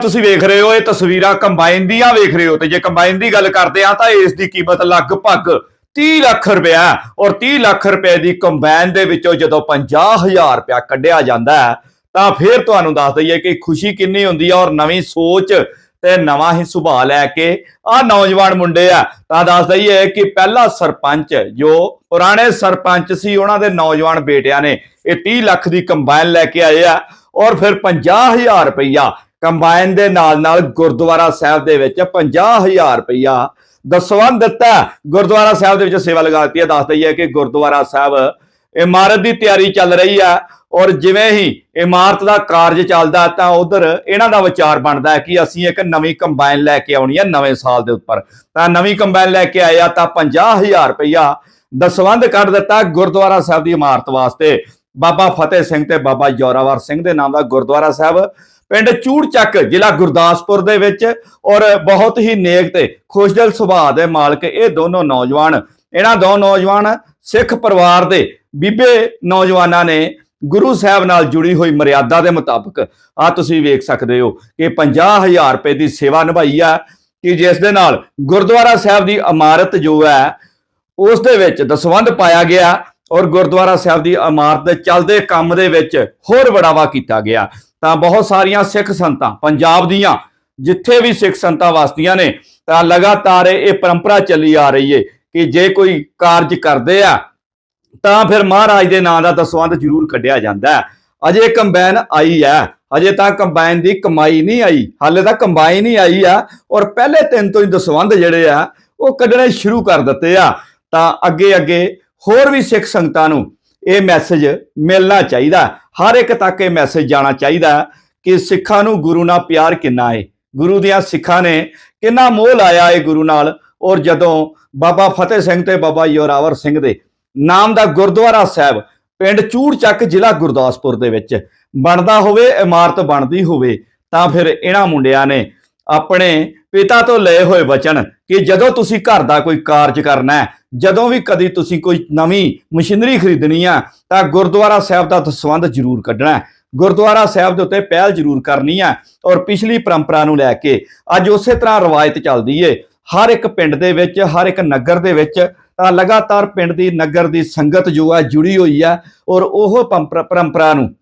ਤੁਸੀਂ ਵੇਖ ਰਹੇ ਹੋ, ਇਹ ਤਸਵੀਰਾਂ ਕੰਬਾਈਨ ਦੀਆਂ ਵੇਖ ਰਹੇ ਹੋ ਤੇ ਜੇ ਕੰਬਾਈਨ ਦੀ ਗੱਲ ਕਰਦੇ ਆ ਤਾਂ ਇਸ ਦੀ ਕੀਮਤ ਲਗਭਗ 30 ਲੱਖ ਰੁਪਇਆ ਔਰ 30 ਲੱਖ ਰੁਪਏ ਦੀ ਕੰਬਾਈਨ ਦੇ ਵਿੱਚੋਂ ਜਦੋਂ 50000 ਰੁਪਇਆ ਕੱਢਿਆ ਜਾਂਦਾ ਤਾਂ ਫਿਰ ਤੁਹਾਨੂੰ ਦੱਸ ਦਈਏ ਕਿ ਖੁਸ਼ੀ ਕਿੰਨੀ ਹੁੰਦੀ ਹੈ ਔਰ ਨਵੀਂ ਸੋਚ ਤੇ ਨਵਾਂ ਹੀ ਸੁਭਾਅ ਲੈ ਕੇ ਆ ਨੌਜਵਾਨ ਮੁੰਡੇ ਆ, ਤਾਂ ਦੱਸ ਦਈਏ ਕਿ ਪਹਿਲਾ ਸਰਪੰਚ ਜੋ ਪੁਰਾਣੇ ਸਰਪੰਚ ਸੀ, ਉਹਨਾਂ ਦੇ ਨੌਜਵਾਨ ਬੇਟਿਆਂ ਨੇ ਇਹ 30 ਲੱਖ ਦੀ ਕੰਬਾਈਨ ਲੈ ਕੇ ਆਏ ਆ ਔਰ ਫਿਰ 50000 ਰੁਪਇਆ ਕੰਬਾਈਨ ਦੇ ਨਾਲ ਨਾਲ ਗੁਰਦੁਆਰਾ ਸਾਹਿਬ ਦੇ ਵਿੱਚ 50000 ਰੁਪਇਆ ਦਸਵੰਦ ਦਿੱਤਾ ਗੁਰਦੁਆਰਾ ਸਾਹਿਬ ਦੇ ਵਿੱਚ ਸੇਵਾ ਲਗਾ ਦਿੱਤੀ ਹੈ। ਦੱਸ ਦਈਏ ਕਿ ਗੁਰਦੁਆਰਾ ਸਾਹਿਬ ਇਮਾਰਤ ਦੀ ਤਿਆਰੀ ਚੱਲ ਰਹੀ ਹੈ ਔਰ ਜਿਵੇਂ ਹੀ ਇਮਾਰਤ ਦਾ ਕਾਰਜ ਚੱਲਦਾ ਤਾਂ ਉਧਰ ਇਹਨਾਂ ਦਾ ਵਿਚਾਰ ਬਣਦਾ ਹੈ ਕਿ ਅਸੀਂ ਇੱਕ ਨਵੀਂ ਕੰਬਾਈਨ ਲੈ ਕੇ ਆਉਣੀ ਹੈ ਨਵੇਂ ਸਾਲ ਦੇ ਉੱਪਰ। ਤਾਂ ਨਵੀਂ ਕੰਬਾਈਨ ਲੈ ਕੇ ਆਇਆ ਤਾਂ 50000 ਰੁਪਇਆ ਦਸਵੰਦ ਕੱਢ ਦਿੱਤਾ ਗੁਰਦੁਆਰਾ ਸਾਹਿਬ ਦੀ ਇਮਾਰਤ ਵਾਸਤੇ। ਬਾਬਾ ਫਤਿਹ ਸਿੰਘ ਤੇ ਬਾਬਾ ਜੋਰਾਵਰ ਸਿੰਘ ਦੇ ਨਾਮ ਦਾ ਗੁਰਦੁਆਰਾ ਸਾਹਿਬ ਪਿੰਡ ਚੂੜਚੱਕ ਜ਼ਿਲ੍ਹਾ ਗੁਰਦਾਸਪੁਰ ਦੇ ਵਿੱਚ ਔਰ ਬਹੁਤ ਹੀ ਨੇਕ ਤੇ ਖੁਸ਼ਦਿਲ ਸੁਭਾਅ ਦੇ ਮਾਲਕ ਇਹ ਦੋਨੋਂ ਨੌਜਵਾਨ, ਇਹਨਾਂ ਦੋ ਨੌਜਵਾਨ ਸਿੱਖ ਪਰਿਵਾਰ ਦੇ ਬੀਬੇ ਨੌਜਵਾਨਾਂ ਨੇ ਗੁਰੂ ਸਾਹਿਬ ਨਾਲ ਜੁੜੀ ਹੋਈ ਮਰਿਆਦਾ ਦੇ ਮੁਤਾਬਕ ਆ ਤੁਸੀਂ ਵੇਖ ਸਕਦੇ ਹੋ ਕਿ 50000 ਰੁਪਏ ਦੀ ਸੇਵਾ ਨਿਭਾਈ ਆ, ਕਿ ਜਿਸ ਦੇ ਨਾਲ ਗੁਰਦੁਆਰਾ ਸਾਹਿਬ ਦੀ ਇਮਾਰਤ ਜੋ ਹੈ, ਉਸ ਦੇ ਵਿੱਚ ਦਸਵੰਧ ਪਾਇਆ ਗਿਆ ਔਰ ਗੁਰਦੁਆਰਾ ਸਾਹਿਬ ਦੀ ਇਮਾਰਤ ਦੇ ਚੱਲਦੇ ਕੰਮ ਦੇ ਵਿੱਚ ਹੋਰ ਬੜਾਵਾ ਕੀਤਾ ਗਿਆ। ਤਾਂ ਬਹੁਤ ਸਾਰੀਆਂ ਸਿੱਖ ਸੰਤਾਂ, ਪੰਜਾਬ ਦੀਆਂ, ਜਿੱਥੇ ਵੀ ਸਿੱਖ ਸੰਤਾਂ ਵਸਦੀਆਂ ਨੇ, ਤਾਂ ਲਗਾਤਾਰ ਇਹ ਪਰੰਪਰਾ ਚੱਲੀ ਆ ਰਹੀ ਏ ਕਿ ਜੇ ਕੋਈ ਕਾਰਜ ਕਰਦੇ ਆ, ਤਾਂ ਫਿਰ ਮਹਾਰਾਜ ਦੇ ਨਾਂ ਦਾ ਦਸਵੰਧ ਜ਼ਰੂਰ ਕੱਢਿਆ ਜਾਂਦਾ ਅਜੇ ਕੰਬਾਈਨ ਆਈ ਹੈ, ਅਜੇ ਤਾਂ ਕੰਬਾਈਨ ਦੀ ਕਮਾਈ ਨਹੀਂ ਆਈ, ਹਾਲੇ ਤਾਂ ਕੰਬਾਈਨ ਹੀ ਆਈ ਆ, ਔਰ ਪਹਿਲੇ ਦਿਨ ਤੋਂ ਹੀ ਦਸਵੰਧ ਜਿਹੜੇ ਆ, ਉਹ ਕੱਢਣੇ ਸ਼ੁਰੂ ਕਰ ਦਿੱਤੇ ਆ। ਤਾਂ ਅੱਗੇ ਅੱਗੇ ਹੋਰ ਵੀ ਸਿੱਖ ਸੰਗਤਾਂ ਨੂੰ ਇਹ ਮੈਸੇਜ ਮਿਲਣਾ ਚਾਹੀਦਾ। ਹਰ ਇੱਕ ਤੱਕ ਇਹ ਮੈਸੇਜ ਜਾਣਾ ਚਾਹੀਦਾ ਕਿ ਸਿੱਖਾਂ ਨੂੰ ਗੁਰੂ ਨਾਲ ਪਿਆਰ ਕਿੰਨਾ ਹੈ ਗੁਰੂ ਦੀਆਂ ਸਿੱਖਾਂ ਨੇ ਕਿੰਨਾ ਮੋਹ ਲਾਇਆ ਹੈ ਗੁਰੂ ਨਾਲ। ਔਰ ਜਦੋਂ ਬਾਬਾ ਫਤਿਹ ਸਿੰਘ ਤੇ ਬਾਬਾ ਯੋਰਾਵਰ ਸਿੰਘ ਦੇ ਨਾਮ ਦਾ ਗੁਰਦੁਆਰਾ ਸਾਹਿਬ ਪਿੰਡ ਚੂੜਚੱਕ ਜ਼ਿਲ੍ਹਾ ਗੁਰਦਾਸਪੁਰ ਦੇ ਵਿੱਚ ਬਣਦਾ ਹੋਵੇ, ਇਮਾਰਤ ਬਣਦੀ ਹੋਵੇ, ਤਾਂ ਫਿਰ ਇਹਨਾਂ ਮੁੰਡਿਆਂ ਨੇ ਆਪਣੇ ਪਿਤਾ ਤੋਂ ਲਏ ਹੋਏ ਵਚਨ ਕਿ ਜਦੋਂ ਤੁਸੀਂ ਘਰ ਦਾ ਕੋਈ ਕਾਰਜ ਕਰਨਾ ਹੈ, ਜਦੋਂ ਵੀ ਕਦੀ ਤੁਸੀਂ ਕੋਈ ਨਵੀਂ ਮਸ਼ੀਨਰੀ ਖਰੀਦਣੀ ਆ, ਤਾਂ ਗੁਰਦੁਆਰਾ ਸਾਹਿਬ ਦਾ ਦਸਵੰਧ ਜ਼ਰੂਰ ਕੱਢਣਾ ਹੈ। ਗੁਰਦੁਆਰਾ ਸਾਹਿਬ ਦੇ ਉੱਤੇ ਪਹਿਲ ਜ਼ਰੂਰ ਕਰਨੀ ਆ ਔਰ ਪਿਛਲੀ ਪਰੰਪਰਾ ਨੂੰ ਲੈ ਕੇ ਅੱਜ ਉਸੇ ਤਰ੍ਹਾਂ ਰਵਾਇਤ ਚੱਲਦੀ ਏ। ਹਰ ਇੱਕ ਪਿੰਡ ਦੇ ਵਿੱਚ, ਹਰ ਇੱਕ ਨਗਰ ਦੇ ਵਿੱਚ ਤਾਂ ਲਗਾਤਾਰ ਪਿੰਡ ਦੀ, ਨਗਰ ਦੀ ਸੰਗਤ ਜੋ ਹੈ ਜੁੜੀ ਹੋਈ ਹੈ ਔਰ ਉਹ ਪੰਪਰ- ਪਰੰਪਰਾ ਨੂੰ,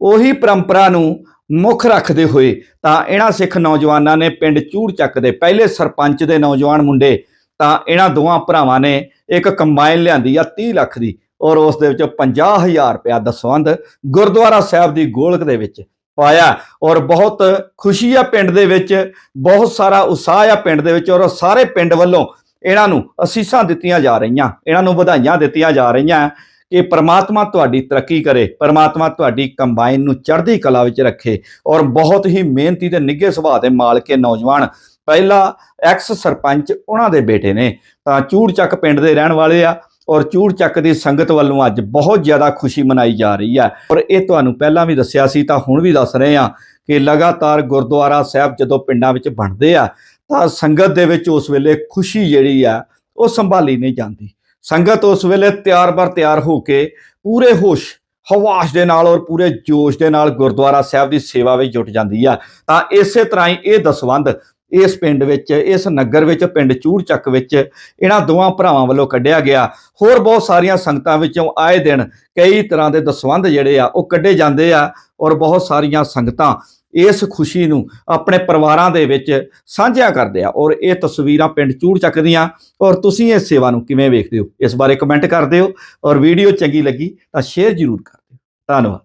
ਉਹੀ ਪਰੰਪਰਾ ਨੂੰ ਮੁੱਖ ਰੱਖਦੇ ਹੋਏ ਤਾਂ ਇਹਨਾਂ ਸਿੱਖ ਨੌਜਵਾਨਾਂ ਨੇ ਪਿੰਡ ਚੂੜਚੱਕ ਦੇ ਪਹਿਲੇ ਸਰਪੰਚ ਦੇ ਨੌਜਵਾਨ ਮੁੰਡੇ ਤਾਂ ਇਹਨਾਂ ਦੋਵਾਂ ਭਰਾਵਾਂ ਨੇ ਇੱਕ ਕੰਬਾਈਨ ਲਿਆਂਦੀ ਆ 30 ਲੱਖ ਦੀ ਔਰ ਉਸ ਦੇ ਵਿੱਚ 50000 ਰੁਪਇਆ ਦਸਵੰਧ ਗੁਰਦੁਆਰਾ ਸਾਹਿਬ ਦੀ ਗੋਲਕ ਦੇ ਵਿੱਚ ਪਾਇਆ ਔਰ ਬਹੁਤ ਖੁਸ਼ੀ ਆ ਪਿੰਡ ਦੇ ਵਿੱਚ, ਬਹੁਤ ਸਾਰਾ ਉਤਸ਼ਾਹ ਆ ਪਿੰਡ ਦੇ ਵਿੱਚ ਔਰ ਸਾਰੇ ਪਿੰਡ ਵੱਲੋਂ ਇਹਨਾਂ ਨੂੰ ਅਸੀਸਾਂ ਦਿੱਤੀਆਂ ਜਾ ਰਹੀਆਂ, ਇਹਨਾਂ ਨੂੰ ਵਧਾਈਆਂ ਦਿੱਤੀਆਂ ਜਾ ਰਹੀਆਂ। ਕਿ ਪਰਮਾਤਮਾ ਤੁਹਾਡੀ ਤਰੱਕੀ ਕਰੇ, ਪਰਮਾਤਮਾ ਤੁਹਾਡੀ ਕੰਬਾਈਨ ਨੂੰ ਚੜ੍ਹਦੀ ਕਲਾ ਵਿੱਚ ਰੱਖੇ ਔਰ ਬਹੁਤ ਹੀ ਮਿਹਨਤੀ ਤੇ ਨਿੱਘੇ ਸੁਭਾਅ ਦੇ ਮਾਲਕੇ ਨੌਜਵਾਨ ਪਹਿਲਾ ਐਕਸ ਸਰਪੰਚ ਉਹਨਾਂ ਦੇ ਬੇਟੇ ਨੇ। ਤਾਂ ਚੂੜਚੱਕ ਪਿੰਡ ਦੇ ਰਹਿਣ ਵਾਲੇ ਆ ਔਰ ਚੂੜਚੱਕ ਦੀ ਸੰਗਤ ਵੱਲੋਂ ਅੱਜ ਬਹੁਤ ਜ਼ਿਆਦਾ ਖੁਸ਼ੀ ਮਨਾਈ ਜਾ ਰਹੀ ਹੈ ਔਰ ਇਹ ਤੁਹਾਨੂੰ ਪਹਿਲਾਂ ਵੀ ਦੱਸਿਆ ਸੀ, ਤਾਂ ਹੁਣ ਵੀ ਦੱਸ ਰਹੇ ਆ ਕਿ ਲਗਾਤਾਰ ਗੁਰਦੁਆਰਾ ਸਾਹਿਬ ਜਦੋਂ ਪਿੰਡਾਂ ਵਿੱਚ ਬਣਦੇ ਆ, ਤਾਂ ਸੰਗਤ ਦੇ ਵਿੱਚ ਉਸ ਵੇਲੇ ਖੁਸ਼ੀ ਜਿਹੜੀ ਆ, ਉਹ ਸੰਭਾਲੀ ਨਹੀਂ ਜਾਂਦੀ। ਸੰਗਤ ਉਸ ਵੇਲੇ ਤਿਆਰ ਬਰ ਤਿਆਰ ਹੋ ਕੇ ਪੂਰੇ ਹੋਸ਼, ਹਵਾਸ਼ ਦੇ ਨਾਲ ਔਰ ਪੂਰੇ ਜੋਸ਼ ਦੇ ਨਾਲ ਗੁਰਦੁਆਰਾ ਸਾਹਿਬ ਦੀ ਸੇਵਾ ਵਿੱਚ ਜੁਟ ਜਾਂਦੀ ਆ। ਤਾਂ ਇਸੇ ਤਰ੍ਹਾਂ ਹੀ ਇਹ ਦਸਵੰਧ ਇਸ ਪਿੰਡ ਵਿੱਚ, ਇਸ ਨਗਰ ਵਿੱਚ, ਪਿੰਡ ਚੂੜ ਚੱਕ ਵਿੱਚ ਇਹਨਾਂ ਦੋਵਾਂ ਭਰਾਵਾਂ ਵੱਲੋਂ ਕੱਢਿਆ ਗਿਆ। ਹੋਰ ਬਹੁਤ ਸਾਰੀਆਂ ਸੰਗਤਾਂ ਵਿੱਚੋਂ ਆਏ ਦਿਨ ਕਈ ਤਰ੍ਹਾਂ ਦੇ ਦਸਵੰਧ ਜਿਹੜੇ ਆ ਉਹ ਕੱਢੇ ਜਾਂਦੇ ਆ ਔਰ ਬਹੁਤ ਸਾਰੀਆਂ ਸੰਗਤਾਂ ਇਸ ਖੁਸ਼ੀ ਨੂੰ ਆਪਣੇ ਪਰਿਵਾਰਾਂ ਦੇ ਵਿੱਚ ਸਾਂਝਿਆ ਕਰਦੇ ਆ ਔਰ ਇਹ ਤਸਵੀਰਾਂ ਪਿੰਡ ਚੂੜ ਚੱਕਦੀਆਂ ਔਰ ਤੁਸੀਂ ਇਸ ਸੇਵਾ ਨੂੰ ਕਿਵੇਂ ਵੇਖਦੇ ਹੋ? ਇਸ ਬਾਰੇ ਕਮੈਂਟ ਕਰ ਦਿਓ। ਔਰ ਵੀਡੀਓ ਚੰਗੀ ਲੱਗੀ ਤਾਂ ਸ਼ੇਅਰ ਜ਼ਰੂਰ ਕਰ ਦਿਓ। ਧੰਨਵਾਦ।